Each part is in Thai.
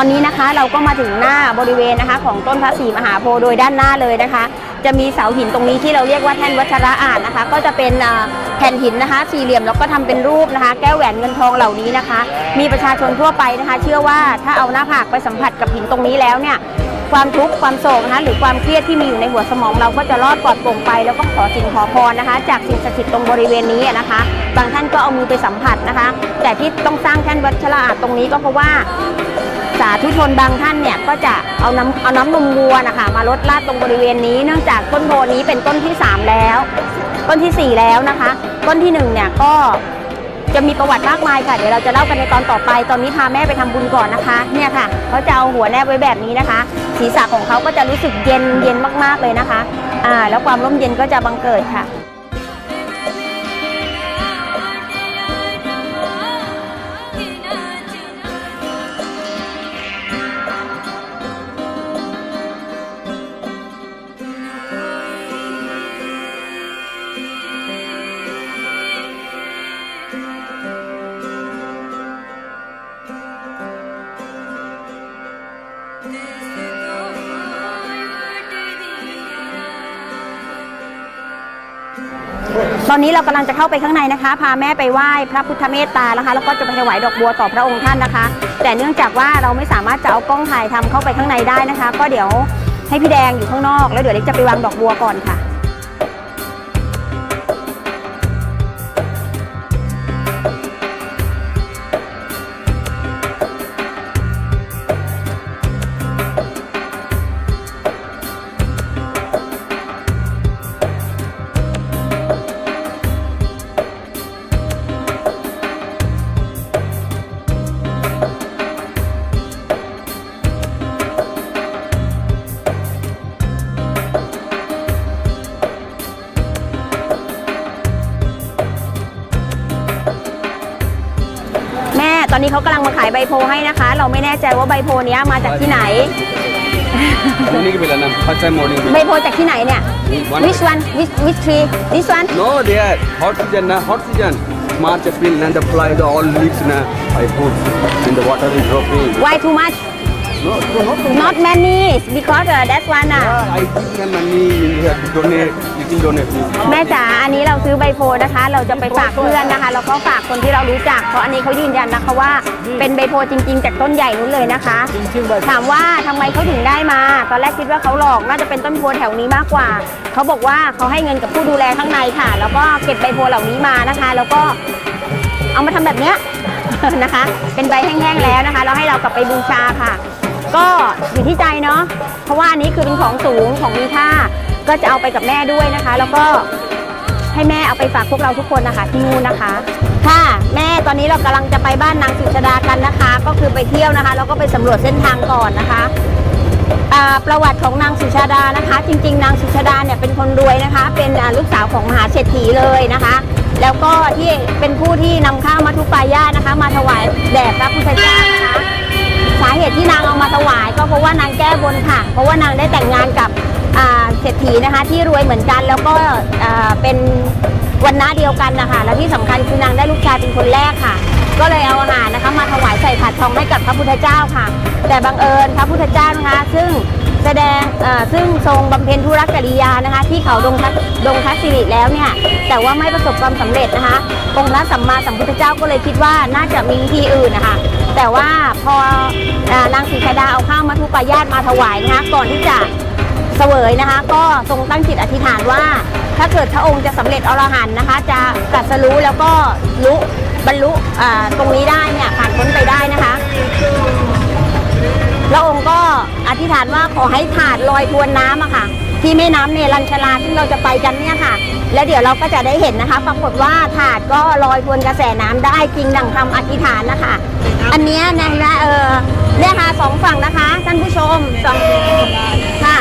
ตอนนี้นะคะเราก็มาถึงหน้าบริเวณนะคะ ของต้นพระศรีมหาโพธิ์โดยด้านหน้าเลยนะคะ จะมีเสาหินตรงนี้ที่เราเรียกว่าแท่นวัชระอาจนะคะ ก็จะเป็นแผ่นหินนะคะ สี่เหลี่ยมแล้วก็ทำเป็นรูปนะคะ แก้วแหวนเงินทองเหล่านี้นะคะ มีประชาชนทั่วไปนะคะ เชื่อว่าถ้าเอาหน้าผากไปสัมผัสกับหินตรงนี้แล้วเนี่ยความทุกข์ความโศกนะคะหรือความเครียดที่มีอยู่ในหัวสมองเราก็จะรอดปลอดโปร่งไป แล้วก็ขอสิ่งขอพรนะคะ จากสิ่งศักดิ์สิทธิ์ตรงบริเวณนี้นะคะ บางท่านก็เอามือไปสัมผัสนะคะ แต่ที่ต้องสร้างแท่นวัชระอาจตรงนี้ก็เพราะว่า สาธุชนบางท่านเนี่ยก็จะเอาน้ำเอาน้ำนมวัวนะคะ มาลดลาดตรงบริเวณนี้ เนื่องจากต้นโพนี้เป็นต้นที่ 3 แล้ว ต้นทีสี่4 แล้วนะคะ ต้นที่1เนี่ยก็จะมีประวัติมากมายค่ะ เดี๋ยวเราจะเล่ากันในตอนต่อไป ตอนนี้พาแม่ไปทำบุญก่อนนะคะ เนี่ยค่ะเขาจะเอาหัวแนบไว้แบบนี้นะคะ ศีรษะของเขาก็จะรู้สึกเย็นเย็นมากๆเลยนะคะ อ่า แล้วความร่มเย็นก็จะบังเกิดค่ะ ตอนนี้เรากำลังจะเข้าไปข้างในนะคะ พาแม่ไปไหว้พระพุทธเมตตานะคะ แล้วก็จะไปถวายดอกบัวต่อพระองค์ท่านนะคะ แต่เนื่องจากว่าเราไม่สามารถจะเอากล้องถ่ายทำเข้าไปข้างในได้นะคะ ก็เดี๋ยวให้พี่แดงอยู่ข้างนอก แล้วเดี๋ยวเล็กจะไปวางดอกบัวก่อนค่ะ อนนี้เขากำลังมาขายใบโพให้นะคะ เราไม่แน่ใจว่าใบโพเนี้ยมาจากที่ไหน Morning ke bilang first time morning. ใบโพจากที่ไหนเนี่ย One- which one which which tree this one No, they are hot season, na hot season. March, April, and the fly the all leaves na I put in the water is dropping. why too much No, no, not too not many because uh, that one อะ Yeah, I give them money. You have to donate. You can donate. please. แม่จ๋าอันนี้เราซื้อใบโพนะคะ เราจะไปฝากเพื่อนนะคะแล้วก็ฝากคนที่เรารู้จัก เพราะอันนี้เขายืนยันนะคะว่าเป็นใบโพจริง ๆ จากต้นใหญ่นู้นเลยนะคะ ถามว่าทำไมเขาถึงได้มา ตอนแรกคิดว่าเขาหลอกน่าจะเป็นต้นโพแถวนี้มากกว่า เขาบอกว่าเขาให้เงินกับผู้ดูแลข้างในค่ะ แล้วก็เก็บใบโพเหล่านี้มานะคะ แล้วก็เอามาทำแบบเนี้ย นะคะ เป็นใบแห้งๆแล้วนะคะ แล้วให้เรากลับไปบูชาค่ะ ก็อยู่ที่ใจเนาะเพราะว่าอันนี้คือเป็นของสูงของมีค่า ก็จะเอาไปกับแม่ด้วยนะคะ แล้วก็ให้แม่เอาไปฝากพวกเราทุกคนนะคะที่นู่นนะคะ ค่ะ แม่ตอนนี้เรากำลังจะไปบ้านนางสุชาดากันนะคะ ก็คือไปเที่ยวนะคะแล้วก็ไปสำรวจเส้นทางก่อนนะคะประวัติของนางสุชาดานะคะ จริง ๆ นางสุชาดาเนี่ยเป็นคนรวยนะคะ เป็นลูกสาวของมหาเศรษฐีเลยนะคะ แล้วก็ที่เป็นผู้ที่นำข้าวมาทุปายานะคะ มาถวายแด่พระพุทธเจ้า ที่นางเอามาถวายก็เพราะว่านางแก้บนค่ะ เพราะว่านางได้แต่งงานกับเศรษฐีนะคะที่รวยเหมือนกันแล้วก็เป็นวันน้าเดียวกันนะคะและที่สำคัญคือนางได้ลูกชายเป็นคนแรกค่ะ ก็เลยเอาอาหารนะคะมาถวายใส่ถัดทองให้กับพระพุทธเจ้าค่ะ แต่บังเอิญพระพุทธเจ้านะคะ ซึ่ง แสดงซึ่งทรงบำเพ็ญธุรกิริยานะคะ ที่เขาดงทัศดงทัศสิริแล้วเนี่ยแต่ว่าไม่ประสบความสำเร็จนะคะองค์พระสัมมาสัมพุทธเจ้าก็เลยคิดว่าน่าจะมีวิธีอื่นนะคะแต่ว่าพอนางศรีชาดาเอาข้าวมัทุปายาตมาถวายนะคะก่อนที่จะเสวยนะคะ ก็ทรงตั้งจิตอธิษฐานว่า ถ้าเกิดพระองค์จะสำเร็จอรหันต์นะคะ จะตรัสรู้แล้วก็รู้บรรลุตรงนี้ได้เนี่ยผ่านพ้นไปได้นะคะ พระองค์ก็อธิษฐานว่าขอให้ถาดลอยทวนน้ำอะค่ะ ที่แม่น้ำเนรัญชลาซึ่เราจะไปกันเนี่ยค่ะ และเดี๋ยวเราก็จะได้เห็นนะคะ ปรากฏว่าถาดก็ลอยทวนกระแสน้ำได้จริงดังคำอธิษฐานนะคะ อันเนี้ยนะนะเออเนี่ยค่ะสองฝั่งนะคะท่านผู้ชมสองค่ะ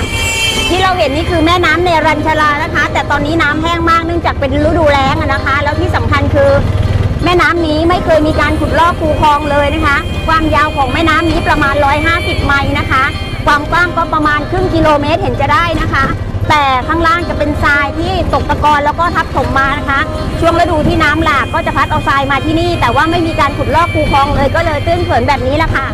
ที่เราเห็นนี่คือแม่น้ำเนรัญชลานะคะ แต่ตอนนี้น้ำแห้งมากเนื่องจากเป็นฤดูแล้งอะนะคะ แล้วที่สำคัญคือ แม่น้ำนี้ไม่เคยมีการขุดลอกคูคลองเลยนะคะ ความยาวของแม่น้ำนี้ประมาณ 150 ไมล์นะคะ ความกว้างก็ประมาณครึ่งกิโลเมตรเห็นจะได้นะคะ แต่ข้างล่างจะเป็นทรายที่ตกตะกอนแล้วก็ทับถมมานะคะ ช่วงฤดูที่น้ำหลากก็จะพัดเอาทรายมาที่นี่ แต่ว่าไม่มีการขุดลอกคูคลองเลยก็เลยตื้นเขินแบบนี้แหละค่ะ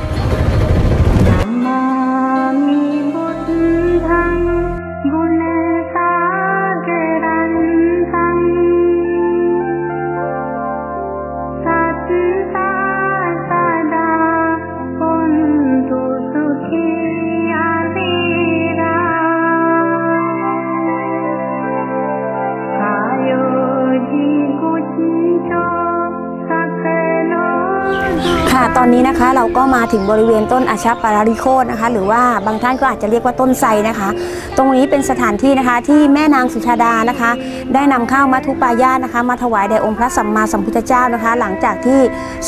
นี้ นะคะ เราก็มาถึงบริเวณต้นอาชาปาราริโคตนะคะ หรือว่าบางท่านก็อาจจะเรียกว่าต้นไทรนะคะ ตรงนี้เป็นสถานที่นะคะที่แม่นางสุชาดานะคะ ได้นำข้าวมัทุปายาตนะคะ มาถวายแด่องค์พระสัมมาสัมพุทธเจ้านะคะ หลังจากที่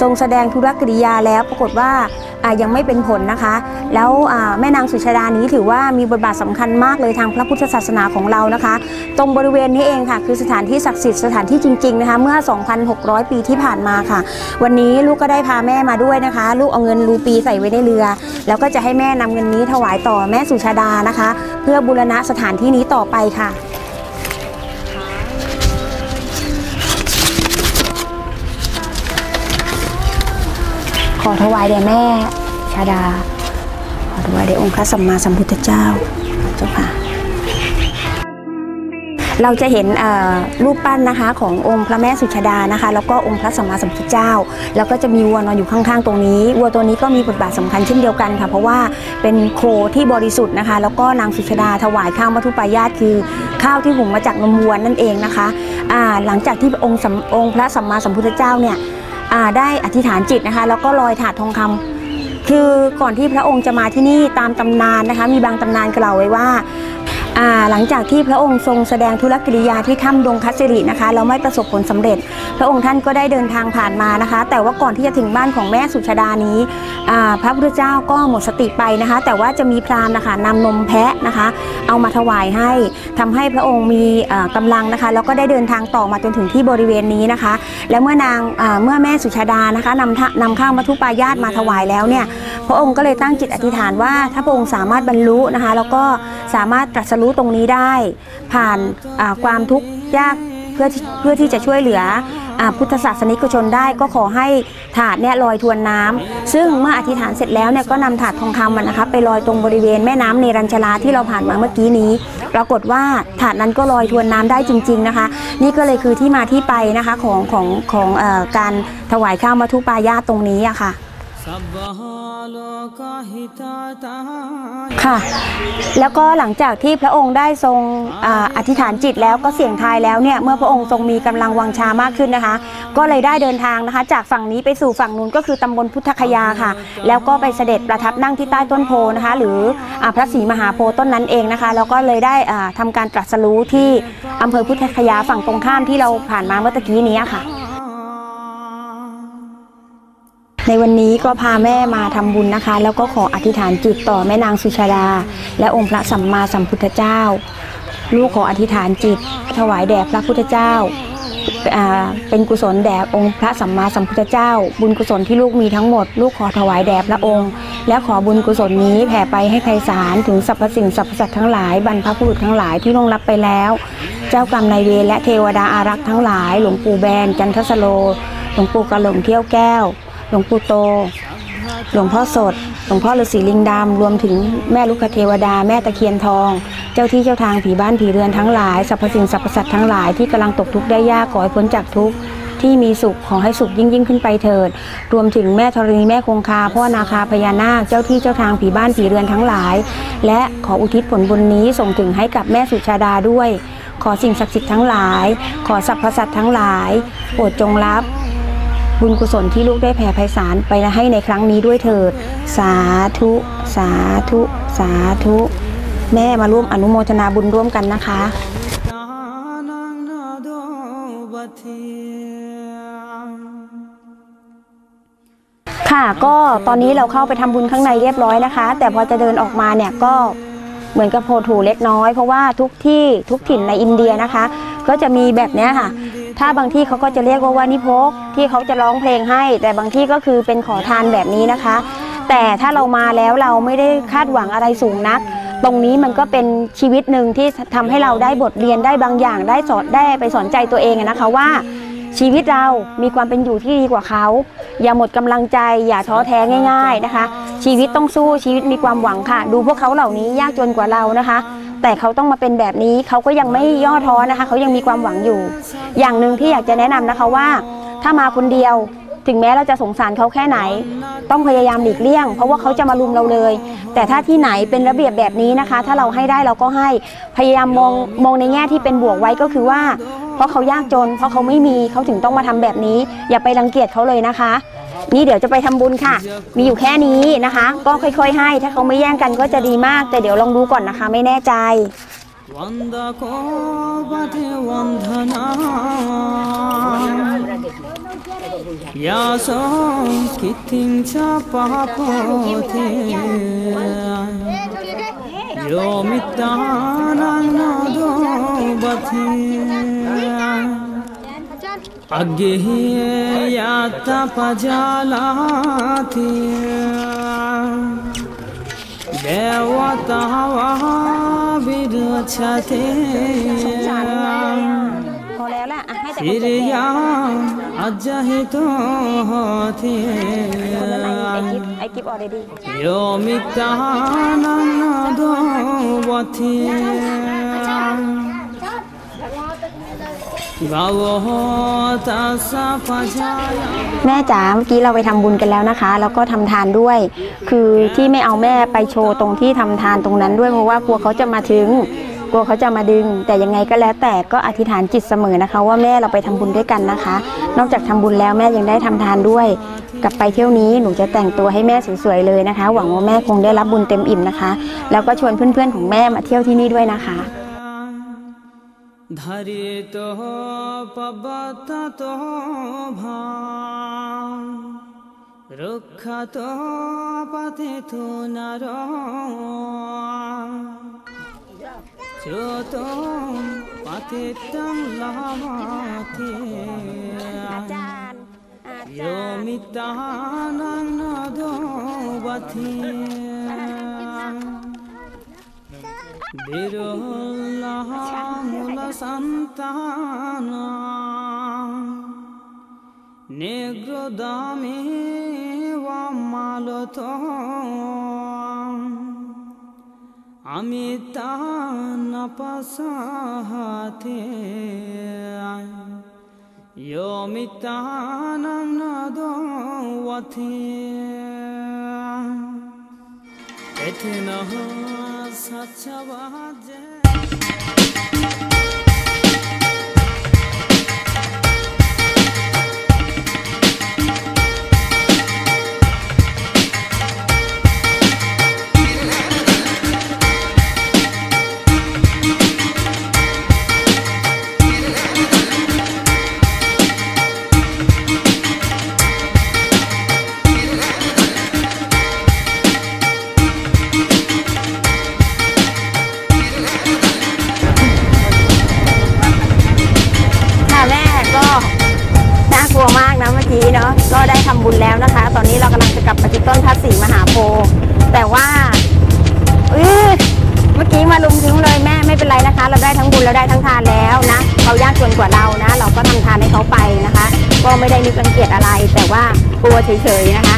ทรงแสดงธุรกิริยาแล้วปรากฏว่ายังไม่เป็นผลนะคะ แล้วแม่นางสุชาดานี้ถือว่ามีบทบาทสำคัญมากเลยทางพระพุทธศาสนาของเรานะคะ ตรงบริเวณนี้เองค่ะ คือสถานที่ศักดิ์สิทธิ์สถานที่จริงๆนะคะเมื่อ 2,600 ปีที่ผ่านมาค่ะ วันนี้ลูกก็ได้พาแม่มาด้วยนะคะลูกเอาเงินรูปีใส่ไว้ในเรือ แล้วก็จะให้แม่นำเงินนี้ถวายต่อแม่สุชาดานะคะ เพื่อบูรณะสถานที่นี้ต่อไปค่ะขอถวายแด่แม่ชาดา ขอถวายแด่องค์พระสัมมาสัมพุทธเจ้า เจ้าค่ะ เราจะเห็นรูปปั้นนะคะขององค์พระแม่สุชาดานะคะ แล้วก็องค์พระสัมมาสัมพุทธเจ้า แล้วก็จะมีวัวนอนอยู่ข้างๆ ตรงนี้ วัวตัวนี้ก็มีบทบาทสำคัญเช่นเดียวกันค่ะ เพราะว่าเป็นโคที่บริสุทธิ์นะคะ แล้วก็นางสุชาดาถวายข้าวมัทุปายาตคือข้าวที่หุงมาจากนมวัวนั่นเองนะคะหลังจากที่องค์องค์พระสัมมาสัมพุทธเจ้าเนี่ยได้อธิษฐานจิตนะคะ แล้วก็ลอยถาดทองคำคือก่อนที่พระองค์จะมาที่นี่ตามตำนานนะคะ มีบางตำนานกล่าวไว้ว่า หลังจากที่พระองค์ทรงแสดงธุรกิริยาที่ถ้ำดงคัสสิรินะคะแล้วไม่ประสบผลสำเร็จ พระองค์ท่านก็ได้เดินทางผ่านมานะคะ แต่ว่าก่อนที่จะถึงบ้านของแม่สุชาดานี้พระพุทธเจ้าก็หมดสติไปนะคะ แต่ว่าจะมีพราหมณ์นะคะนำนมแพะนะคะ เอามาถวายให้ทำให้พระองค์มีอ่ากำลังนะคะ แล้วก็ได้เดินทางต่อมาจนถึงที่บริเวณนี้นะคะ และเมื่อนางเมื่อแม่สุชาดานะคะนำนำข้าวมัทุปายาตมาถวายแล้วเนี่ยพระองค์ก็เลยตั้งจิตอธิษฐานว่าถ้าพระองค์สามารถบรรลุนะคะ แล้วก็สามารถตรัสรูู้้ตรงนี้ได้ ผ่านความทุกข์ยากเพื่อเพื่อที่จะช่วยเหลืออพุทธศาสนิกชนได้ก็ขอให้ถาดเนี่ยลอยทวนน้ำซึ่งเมื่ออธิษฐานเสร็จแล้วเนี่ยก็นำถาดทองคำมันนะคะไปลอยตรงบริเวณแม่น้ำเนรัญชลาที่เราผ่านมาเมื่อกี้นี้ ปรากฏว่าถาดนั้นก็ลอยทวนน้ำได้จริง ๆนะคะ นี่ก็เลยคือที่มาที่ไปนะคะของของของออการถวายข้าวมัทุปายาตรงนี้อะค่ะ ค่ะ แล้วก็หลังจากที่พระองค์ได้ทรงออธิษฐานจิตแล้วก็เสี่ยงทายแล้วเนี่ยเมื่อพระองค์ทรงมีกำลังวังชามากขึ้นนะคะ ก็เลยได้เดินทางนะคะ จากฝั่งนี้ไปสู่ฝั่งนู้นก็คือตำบลพุทธคยาค่ะ แล้วก็ไปเสด็จประทับนั่งที่ใต้ต้นโพนะคะ หรืออพระศรีมหาโพต้นนั้นเองนะคะ แล้วก็เลยได้ทำาการตรัสรู้ที่อำเภอพุทธคยาฝั่งตรงข้ามที่เราผ่านมาเมื่อตะกี้นี้ค่ะ ในวันนี้ก็พาแม่มาทำบุญนะคะ แล้วก็ขออธิษฐานจิตต่อแม่นางสุชาดา และองค์พระสัมมาสัมพุทธเจ้า ลูกขออธิษฐานจิต ถวายแด่พระพุทธเจ้า เป็นกุศลแด่องค์พระสัมมาสัมพุทธเจ้า บุญกุศลที่ลูกมีทั้งหมด ลูกขอถวายแด่พระองค์ และขอบุญกุศลนี้แผ่ไปให้ไพศาลถึงสรรพสิ่งสรรพสัตว์ทั้งหลายบรรพบุรุษทั้งหลายที่ล่วงลับไปแล้ว เจ้ากรรมนายเวรและเทวดาอารักษ์ทั้งหลาย หลวงปู่แบนจันทสโลหลวงปู่กระหลงเที่ยวแก้ว ลวงปู่โต หลวงพ่อสด หลวงพ่อฤาษีลิงดำรวมถึงแม่ลูกคเทวดา แม่ตะเคียนทอง เจ้าที่เจ้าทางผีบ้านผีเรือนทั้งหลายสรรพสิ่งสรรพสัตว์ทั้งหลายที่กำลังตกทุกข์ได้ยากขอให้พ้นจากทุกข์ที่มีสุขขอให้สุขยิ่งยิ่งขึ้นไปเถิด รวมถึงแม่ธรณีแม่คงคาพ่อนาคาพญานาคเจ้าที่เจ้าทางผีบ้านผีเรือนทั้งหลาย และขออุทิศผลบุญนี้ส่งถึงให้กับแม่สุชาดาด้วย ขอสิ่งศักดิ์สิทธิ์ทั้งหลาย ขอสรรพสัตว์ทั้งหลายโปรดจงรับ บุญกุศลที่ลูกได้แผ่ไพศาลไปให้ในครั้งนี้ด้วยเถิด สาธุ สาธุ สาธุ แม่มาร่วมอนุโมทนาบุญร่วมกันนะคะ ค่ะก็ตอนนี้เราเข้าไปทำบุญข้างในเรียบร้อยนะคะ แต่พอจะเดินออกมาเนี่ยก็เหมือนกับโผล่ถูเล็กน้อยเพราะว่าทุกที่ทุกถิ่นในอินเดียนะคะ ก็จะมีแบบเนี้ยค่ะ ถ้าบางที่เขาก็จะเรียกว่าวานิพกที่เขาจะร้องเพลงให้ แต่บางที่ก็คือเป็นขอทานแบบนี้นะคะ แต่ถ้าเรามาแล้วเราไม่ได้คาดหวังอะไรสูงนัก ตรงนี้มันก็เป็นชีวิตหนึ่งที่ทำให้เราได้บทเรียนได้บางอย่างได้สอนได้ไปสอนใจตัวเองนะคะว่าชีวิตเรามีความเป็นอยู่ที่ดีกว่าเขา อย่าหมดกำลังใจ อย่าท้อแท้ง่าย ๆนะคะ ชีวิตต้องสู้ชีวิตมีความหวังค่ะ ดูพวกเขาเหล่านี้ยากจนกว่าเรานะคะ แต่เขาต้องมาเป็นแบบนี้เขาก็ยังไม่ย่อท้อนะคะเขายังมีความหวังอยู่ อย่างหนึ่งที่อยากจะแนะนำนะคะว่า ถ้ามาคนเดียวถึงแม้เราจะสงสารเขาแค่ไหน ต้องพยายามหลีกเลี่ยง เพราะว่าเขาจะมาลุมเราเลย แต่ถ้าที่ไหนเป็นระเบียบแบบนี้นะคะ ถ้าเราให้ได้เราก็ให้พยายามมองมองในแง่ที่เป็นบวกไว้ก็คือว่า เพราะเขายากจน เพราะเขาไม่มีเขาถึงต้องมาทำแบบนี้ อย่าไปรังเกียจเขาเลยนะคะ นี่เดี๋ยวจะไปทำบุญค่ะ มีอยู่แค่นี้นะคะ ก็ค่อย ๆ ให้ ถ้าเขาไม่แย่งกันก็จะดีมาก แต่เดี๋ยวลองดูก่อนนะคะ ไม่แน่ใจยาสงคิดถึงชาปาพทโยมิตานังนาดบัติอักเกย تپ جالا تھی دیوت ہوا برچھتے সিরিয়া আজ্জাহিত হতে ইয়মিতানন্দ বথে แม่จ๋าเมื่อกี้เราไปทำบุญกันแล้วนะคะ แล้วก็ทำทานด้วย คือที่ไม่เอาแม่ไปโชว์ตรงที่ทำทานตรงนั้นด้วยเพราะว่ากลัวเขาจะมาถึง กลัวเขาจะมาดึง แต่ยังไงก็แล้วแต่ก็อธิษฐานจิตเสมอนะคะ ว่าแม่เราไปทำบุญด้วยกันนะคะ นอกจากทำบุญแล้วแม่ยังได้ทำทานด้วย กลับไปเที่ยวนี้หนูจะแต่งตัวให้แม่สวยๆเลยนะคะ หวังว่าแม่คงได้รับบุญเต็มอิ่มนะคะ แล้วก็ชวนเพื่อนๆของแม่มาเที่ยวที่นี่ด้วยนะคะ ধারে তো পবত তো রক্ষা তো পথে তো নর চোত পথে তং লামাতে মিতানন্দ মূল সন্তান নিগ্রদামে মালত আমি তানপসাহাতে ইয়মিতানম নদওয়াতে এতে নহা satya vade เราได้ทั้งบุญเราได้ทั้งทานแล้วนะเขายากจนกว่าเรานะ เราก็ทำทานให้เขาไปนะคะ ก็ไม่ได้มีรังเกียจอะไร แต่ว่ากลัวเฉยๆนะคะ